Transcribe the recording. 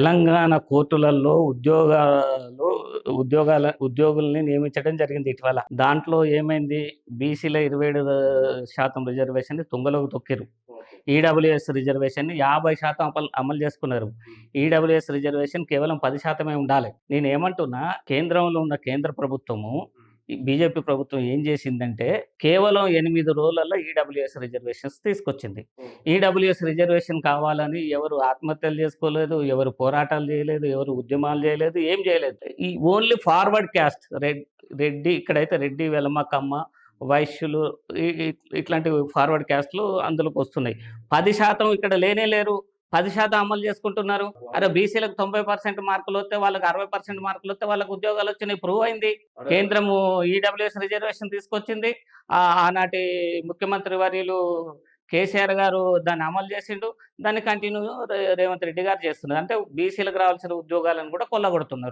తెలంగాణ కోర్టులలో ఉద్యోగాలు ఉద్యోగాల ఉద్యోగుల్ని నియమించడం జరిగింది ఇటీవల. దాంట్లో ఏమైంది? బీసీల ఇరవై ఏడు శాతం రిజర్వేషన్ తుంగలోకి తొక్కిరు ఈడబ్ల్యూఎస్ రిజర్వేషన్ యాభై శాతం అమలు అమలు చేసుకున్నారు. ఈడబ్ల్యూఎస్ రిజర్వేషన్ కేవలం పది శాతమే ఉండాలి. నేను ఏమంటున్నా కేంద్రంలో ఉన్న కేంద్ర ప్రభుత్వము బీజేపీ ప్రభుత్వం ఏం చేసిందంటే కేవలం ఎనిమిది రోజులలో ఈడబ్ల్యూఎస్ రిజర్వేషన్స్ తీసుకొచ్చింది. ఈడబ్ల్యూఎస్ రిజర్వేషన్ కావాలని ఎవరు ఆత్మహత్యలు చేసుకోలేదు ఎవరు పోరాటాలు చేయలేదు ఎవరు ఉద్యమాలు చేయలేదు ఏం చేయలేదు. ఈ ఓన్లీ ఫార్వర్డ్ క్యాస్ట్ రెడ్ రెడ్డి ఇక్కడైతే రెడ్డి వెలమ కమ్మ వైశ్యులు ఇట్లాంటి ఫార్వర్డ్ క్యాస్ట్లు అందులోకి వస్తున్నాయి. పది శాతం ఇక్కడ లేనే లేరు. పది శాతం అమలు చేసుకుంటున్నారు. అరే బీసీలకు తొంభై పర్సెంట్ మార్కులు వస్తే వాళ్ళకి అరవై పర్సెంట్ మార్కులు వస్తే వాళ్ళకి ఉద్యోగాలు వచ్చినాయి ప్రూవ్ అయింది. కేంద్రము ఈడబ్ల్యూఎస్ రిజర్వేషన్ తీసుకొచ్చింది. ఆ ఆనాటి ముఖ్యమంత్రి వర్యులు కేసీఆర్ గారు దాన్ని అమలు చేసిండు. దాన్ని కంటిన్యూ రేవంత్ రెడ్డి గారు చేస్తున్నారు. అంటే బీసీలకు రావాల్సిన ఉద్యోగాలను కూడా కొల్లగొడుతున్నారు.